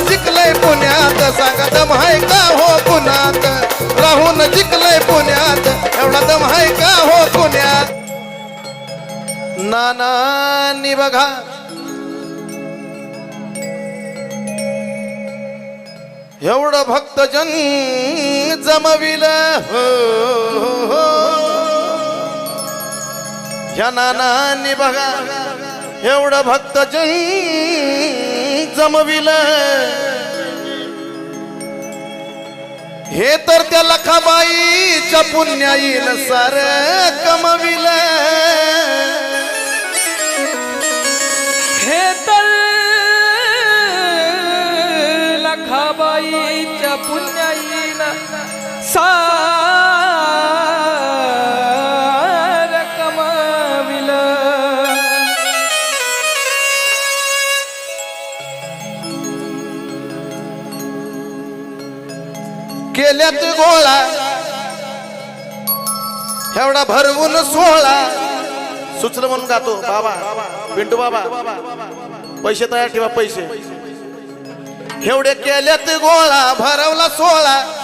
जिंकलंय पुण्यात. सांगा दम हाय का हो पुण्यात? राहून जिंकलंय पुण्यात. एवढा दम हाय का हो पुण्यात? नानांनी बघा. एवढं भक्तजन जमविलं. हो, हो, हो. या नानांनी बघा. एवढं भक्तजन जमविलं. हे तर त्या लखाबाईच्या येईल सार कमविल. हे तर लखाबाईच्या पुण्याईन सार केल्यात गोळा. एवढा भरवून सोहळा सुचलं म्हणून गातो बाबा पिंटू बाबा पैसे तयार ठेवा पैसे. एवढे केल्यात गोळा भरवला सोहळा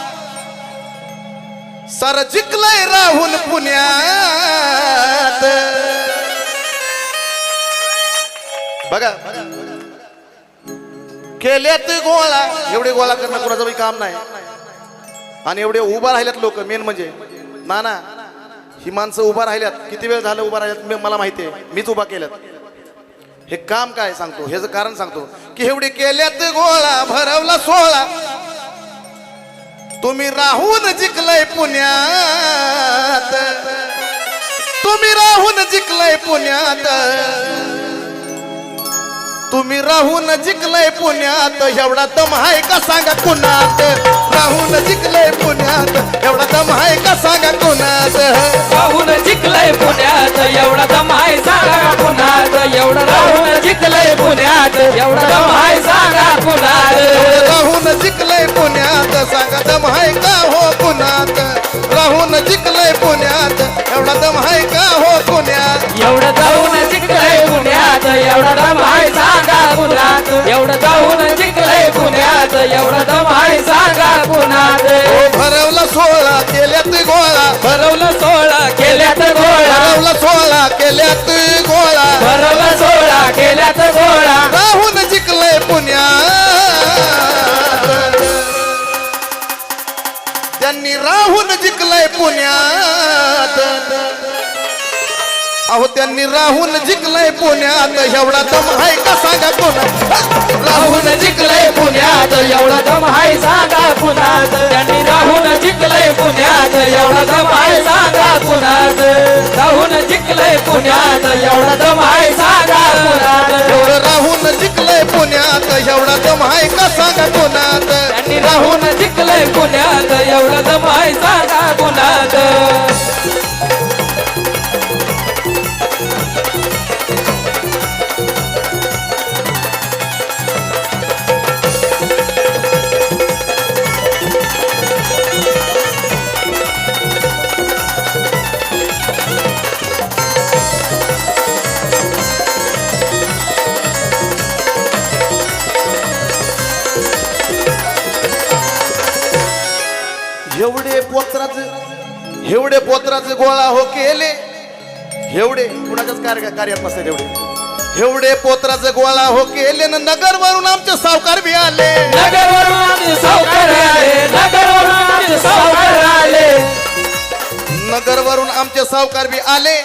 सर जिंकलंय राहून पुण्यात. बघा. केल्यात गोळा. एवढे गोळा करणं कोणाचं काम नाही. आणि एवढे उभा राहिल्यात लोक मेन म्हणजे. ना ना ही माणसं उभा राहिल्यात. किती वेळ झालं उभा राहिल्यात? मला माहिती आहे. मीच उभा केल्यात. हे काम काय सांगतो? ह्याचं कारण सांगतो की एवढे केल्यात गोळा भरवला सोहळा तुम्ही राहून जिंकलय पुण्यात. तुम्ही राहून जिंकलय पुण्यात. तुम्ही राहून जिंकलय पुण्यात. एवढा दम आहे का सांगा पुण्यात राहून जिंकलंय राहून जिंकलंय पुण्यात सांगा दम आहे का हो पुण्यात? राहून जिंकलंय पुण्यात एवढा दम आहे का हो पुण्यात? एवढं जाऊन जिंकलंय पुण्यात एवढा दमाय सांगा पुण्यात एवढं जाऊन जिंकलंय पुण्यात एवढा दमाय सांगा पुण्यात हो भरवला सोहळा केल्यात गोळा. भरवलं सोळा केल्यात गोळा. भरवला सोहळा केल्यात गोळा. भरवलं सोळा केल्यात गोळा. त्यांनी राहून जिंकलंय पुण्यात. एवढा दम आहे का सांगा कोणा राहून जिंकलंय पुण्यात. एवढा दम आहे सांगा पुण्यात. त्यांनी राहून जिंकलंय पुण्यात. एवढा दम आहे सांगा पुण्यात. राहून जिंकलंय पुण्यात. एवढा दम आहे सांगा पुण्यात. एवढं राहून जिंकलंय पुण्यात. एवढा दम आहे का सांगा कोणात त्यांनी राहून जिंकलंय पुण्यात. एवढा दम आहे सांगा पुण्यात. पोत्राच एवढे पोत्राचे गोळा हो केले. एवढे कुणाच्याच कार्य कार्यात नसतात एवढे. एवढे पोत्राचे गोळा हो केले न नगर वरून आमचे सावकार बी आले. नगरवरून आमचे सावकार आले. नगरवरून आमचे सावकार आले. नगर वरून आमचे सावकार बी आले.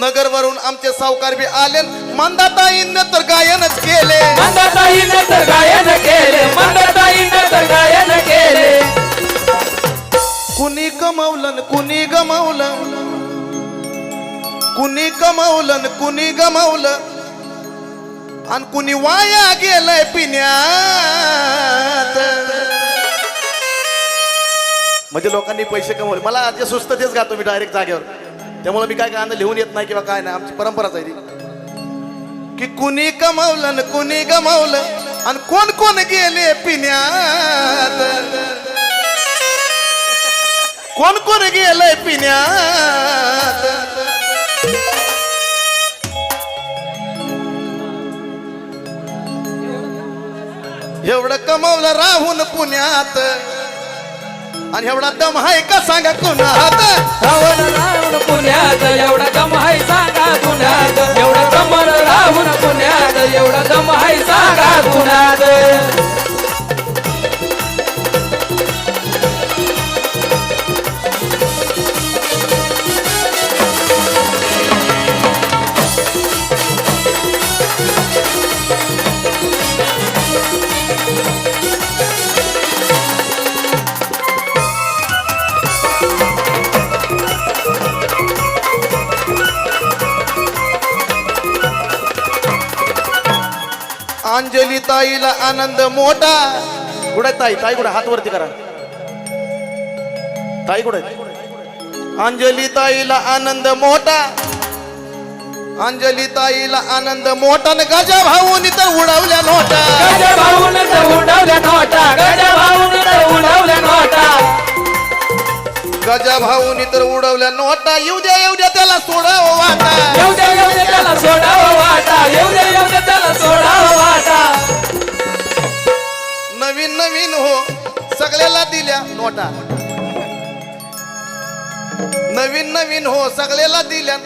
नगर वरून आमचे सावकार बी आले. मंदाताईनं तर गायनच केले. मंदाताईने तर गायन केले. मंदाताईने तर गायन केले. कुणी कमवलं कुणी गमावलं? कुणी कमवलं कुणी गमावलं? आणि कुणी वाया गेलंय पिण्यात? म्हणजे लोकांनी पैसे कमवले. मला जे सुस्त तेच गातो मी डायरेक्ट जागेवर. त्यामुळे मी काय गाणं लिहून येत नाही किंवा काय नाही. आमची परंपराच आहे ती. की कुणी कमावलं कुणी गमावलं? आणि कोण कोण गेले पिण्यात? कोण कोण गेलंय पिण्यात? एवढं कमवलं राहून पुण्यात. आणि एवढा दम हाय का सांगा कुणात? अंजली ताईला आनंद मोठा. कुठे ताई? ताई कुठे? हात वरती करा. ताई कुठे? अंजली ताईला आनंद मोठा. अंजली ताईला आनंद मोठा न गजा भाऊन तर उडवल्या नोटा. गजा भाऊन तर उडवल्या नोटा. गजा भाऊन तर उडवल्या नोटा. गजा भाऊनी तर उडवल्या नोटा. येऊ द्या येऊ द्या त्याला सोडावं वाटा. येऊ दे येऊ दे त्याला सोडावं वाटा. येऊ दे येऊ दे त्याला सोडावं वाटा. नवीन नवीन हो सगळ्याला दिल्या नोटा. नवीन नवीन हो सगळ्याला दिल्या.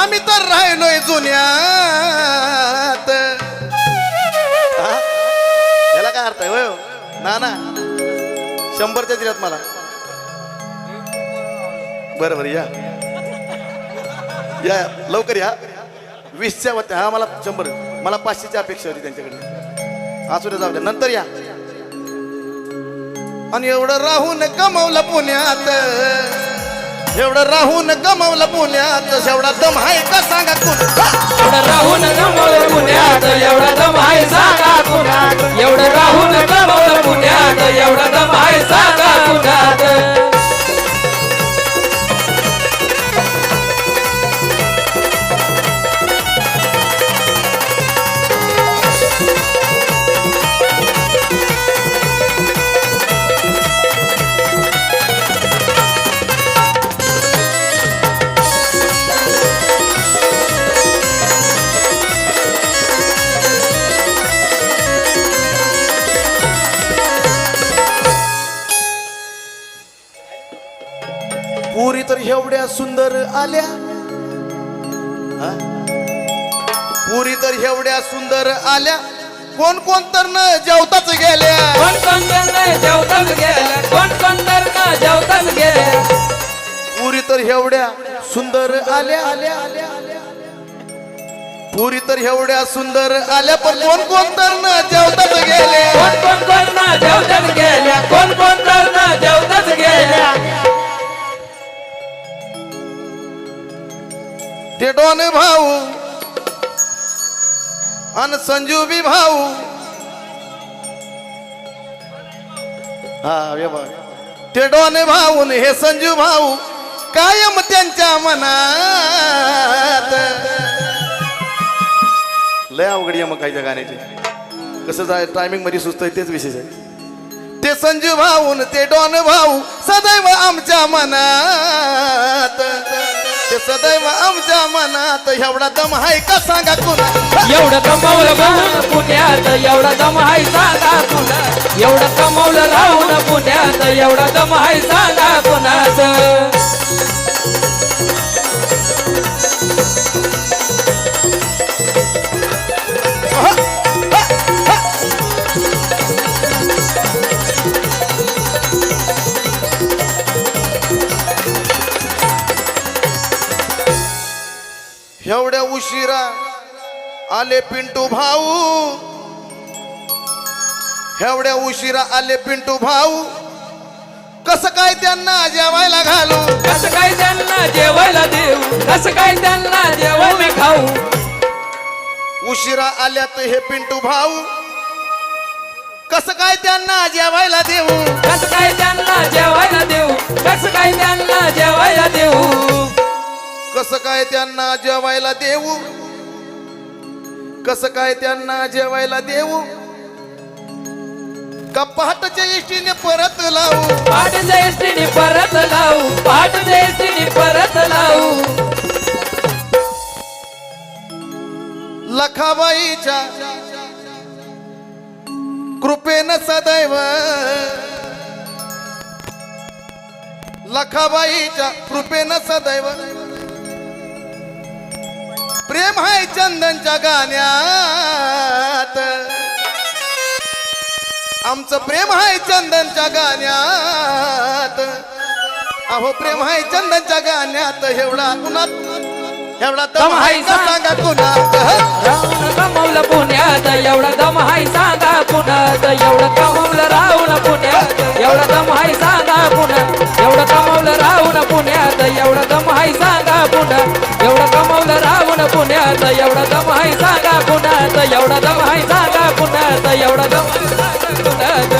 आम्ही तर राहिलोय जुन्यात? याला काय अर्थ आहे? ना ना. शंभरच्या दिल्यात मला. बरं बरं या. या लवकर या. वीसच्या होत्या हा मला शंभर. मला पाचशेची अपेक्षा होती त्यांच्याकडे. असू दे जाऊ द्या नंतर या. आणि एवढं राहून कमवलं पुण्यात. एवढं राहून कमवलं पुण्यात. एवढा दम आहे का सांगा कोण. एवढं राहून कमवलं पुण्यात. एवढा दम आहे सांगा पुण्यात एवढं राहून कमवलं पुण्यात. एवढा दम आहे सांगा पुण्यात तर एवढ्या सुंदर आल्या? पुरी तर एवढ्या सुंदर आल्या. कोण कोण तर न जेवताच गेल्या. कोण कोण तर न जेवताच गेल्या. कोण कोण तर न जेवताच गेल्या. पुरी तर एवढ्या सुंदर आल्या आल्या आल्या. पुरी तर एवढ्या सुंदर आल्या पण कोण कोण तर न जेवताच गेल्या. कोण कोण तर न जेवताच गेल्या. कोण कोण तर न जेवताच गेल्या. ते डोन भाऊ अन संजू बी भाऊ. हा बघ. ते डोन भाऊ न हे संजू भाऊ कायम त्यांच्या मनात. लय अवघड आहे मग काही त्या गाण्याचे. कसं जाय टायमिंगमध्ये सुस्त आहे तेच विशेष आहे. ते संजू भाऊन ते डॉन भाऊ सदैव आमच्या मनात. ते सदैव आमच्या मनात एवढा दम आहे का सांगा तुला एवढं कमवलं राहून पुण्यात एवढा दम आहे सांगा तुला एवढं कमवलं राहून पुण्यात एवढा दम आहे सांगा एवढ्या उशिरा आले पिंटू भाऊ. एवढ्या उशिरा आले पिंटू भाऊ. कसं काय त्यांना जेवायला घालू? कसं काय त्यांना जेवायला देऊ? कसं काय त्यांना जेवायला खाऊ? उशिरा आल्यात हे पिंटू भाऊ. कसं काय त्यांना जेवायला देऊ? कसं काय त्यांना जेवायला देऊ? कसं काय त्यांना जेवायला देऊ? कसं काय त्यांना जेवायला देऊ? कसं काय त्यांना जेवायला देऊ? का पहाटच्या इष्टीने परत लावू? पाठच्या एसटीने परत लावू पाठच्या एसटीने परत लावू. लखाबाईच्या कृपेन सदैव लखाबाईच्या कृपेन सदैव प्रेम आहे चंदनच्या गाण्यात. आमचं प्रेम आहे चंदनच्या गाण्यात. अहो प्रेम आहे चंदनच्या गाण्यात एवढा कुणात? एवढा दम का सांगा. कुणात? राहून कमवलं पुण्यात एवढा दम हाय सांगा पुण्यात एवढं कमवलं राहून पुण्यात एवढा दम हाय सांगा पुण्यात एवढं कमवलं राहून पुण्यात एवढा दम हाय सांगा पुण्यात पुण्यात एवढा दम आहे सांगा पुण्यात एवढा दम आहे सांगा पुण्यात एवढा दम हाय सांगा